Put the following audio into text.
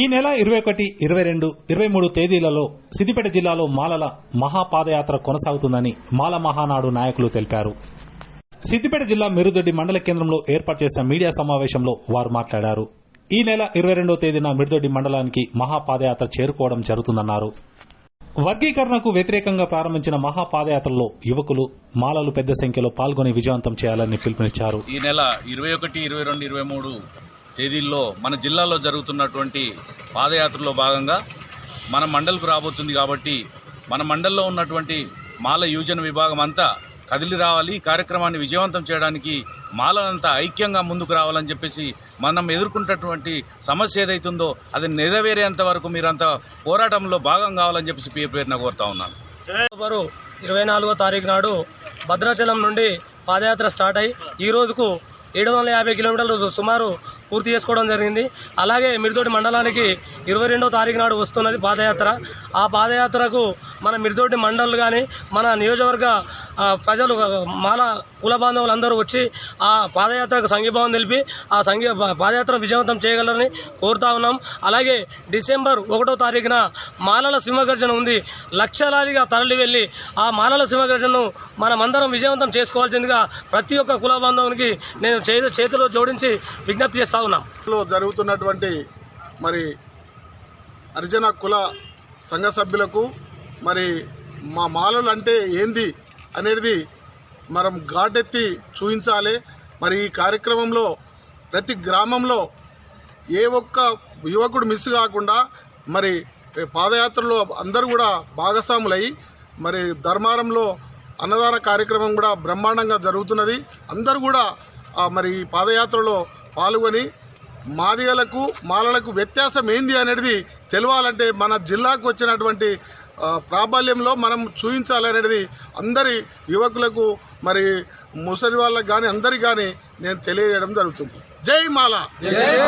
ఈ నెల ఇరవై ఒకటి ఇరవై రెండు ఇరవై మూడు తేదీలలో సిద్దిపేట జిల్లాలో మాలల మహాపాదయాత్ర కొనసాగుతుందని మాల మహానాడు నాయకులు తెలిపారు. సిద్దిపేట జిల్లా మిరుదొడ్డి మండల కేంద్రంలో ఏర్పాటు చేసిన మీడియా సమావేశంలో వారు మాట్లాడారు. ఈ నెల ఇరవై రెండో తేదీన మిరుదొడ్డి మండలానికి మహాపాదయాత్ర చేరుకోవడం జరుగుతుందన్నారు. వర్గీకరణకు వ్యతిరేకంగా ప్రారంభించిన మహాపాదయాత్రలో యువకులు మాలలు పెద్ద సంఖ్యలో పాల్గొని విజయవంతం చేయాలని పిలుపునిచ్చారు. ఈ నెల ఇరవై ఒకటి ఇరవై రెండు ఇరవై మూడు తేదీల్లో మన జిల్లాలో జరుగుతున్నటువంటి పాదయాత్రలో భాగంగా మన మండల్కు రాబోతుంది కాబట్టి మన మండల్లో ఉన్నటువంటి మాల యువజన విభాగం అంతా కదిలి రావాలి. ఈ కార్యక్రమాన్ని విజయవంతం చేయడానికి మాలలంతా ఐక్యంగా ముందుకు రావాలని చెప్పేసి మనం ఎదుర్కొంటున్నటువంటి సమస్య ఏదైతుందో అది నెరవేరేంత వరకు మీరంతా పోరాటంలో భాగం కావాలని చెప్పేసి పేరు పేరున కోరుతా ఉన్నాను. అక్టోబరు ఇరవై నాలుగో తారీఖు నాడు భద్రాచలం నుండి పాదయాత్ర స్టార్ట్ అయ్యి ఈ రోజుకు ఏడు వందల యాభై కిలోమీటర్లు సుమారు పూర్తి చేసుకోవడం జరిగింది. అలాగే మిర్దోటి మండలానికి ఇరవై రెండో తారీఖు నాడు వస్తున్నది పాదయాత్ర. ఆ పాదయాత్రకు మన మిర్దోటి మండలు కానీ మన నియోజకవర్గ ప్రజలు మన మాల కుల బాంధవులందరూ వచ్చి ఆ పాదయాత్రకు సంఘీభావం తెలిపి ఆ సంఘీ పాదయాత్ర విజయవంతం చేయగలరని కోరుతా ఉన్నాం. అలాగే డిసెంబర్ ఒకటో తారీఖున మాలల సింహగర్జన ఉంది. లక్షలాదిగా తరలి వెళ్ళి ఆ మాలల సింహగర్జనను మనమందరం విజయవంతం చేసుకోవాల్సిందిగా ప్రతి ఒక్క కుల బాంధవునికి నేను చేతి చేతిలో జోడించి విజ్ఞప్తి చేస్తా ఉన్నాం. జరుగుతున్నటువంటి మరి హరిజన కుల సంఘ సభ్యులకు మరి మా మాలలు అంటే ఏంది? అనేది మనం ఘాటెత్తి చూపించాలి. మరి ఈ కార్యక్రమంలో ప్రతి గ్రామంలో ఏ ఒక్క యువకుడు మిస్ కాకుండా మరి పాదయాత్రలో అందరూ కూడా భాగస్వాములయ్యి మరి ధర్మారంలో అన్నదాన కార్యక్రమం కూడా బ్రహ్మాండంగా జరుగుతున్నది. అందరూ కూడా మరి ఈ పాదయాత్రలో పాల్గొని మాదిగలకు మాలలకు వ్యత్యాసం ఏంది అనేది తెలవాలంటే మన జిల్లాకు వచ్చినటువంటి ప్రాబల్యంలో మనం చూపించాలనేది అందరి యువకులకు మరి ముసలి వాళ్ళకు కానీ అందరికి కానీ నేను తెలియజేయడం జరుగుతుంది. జై మాల!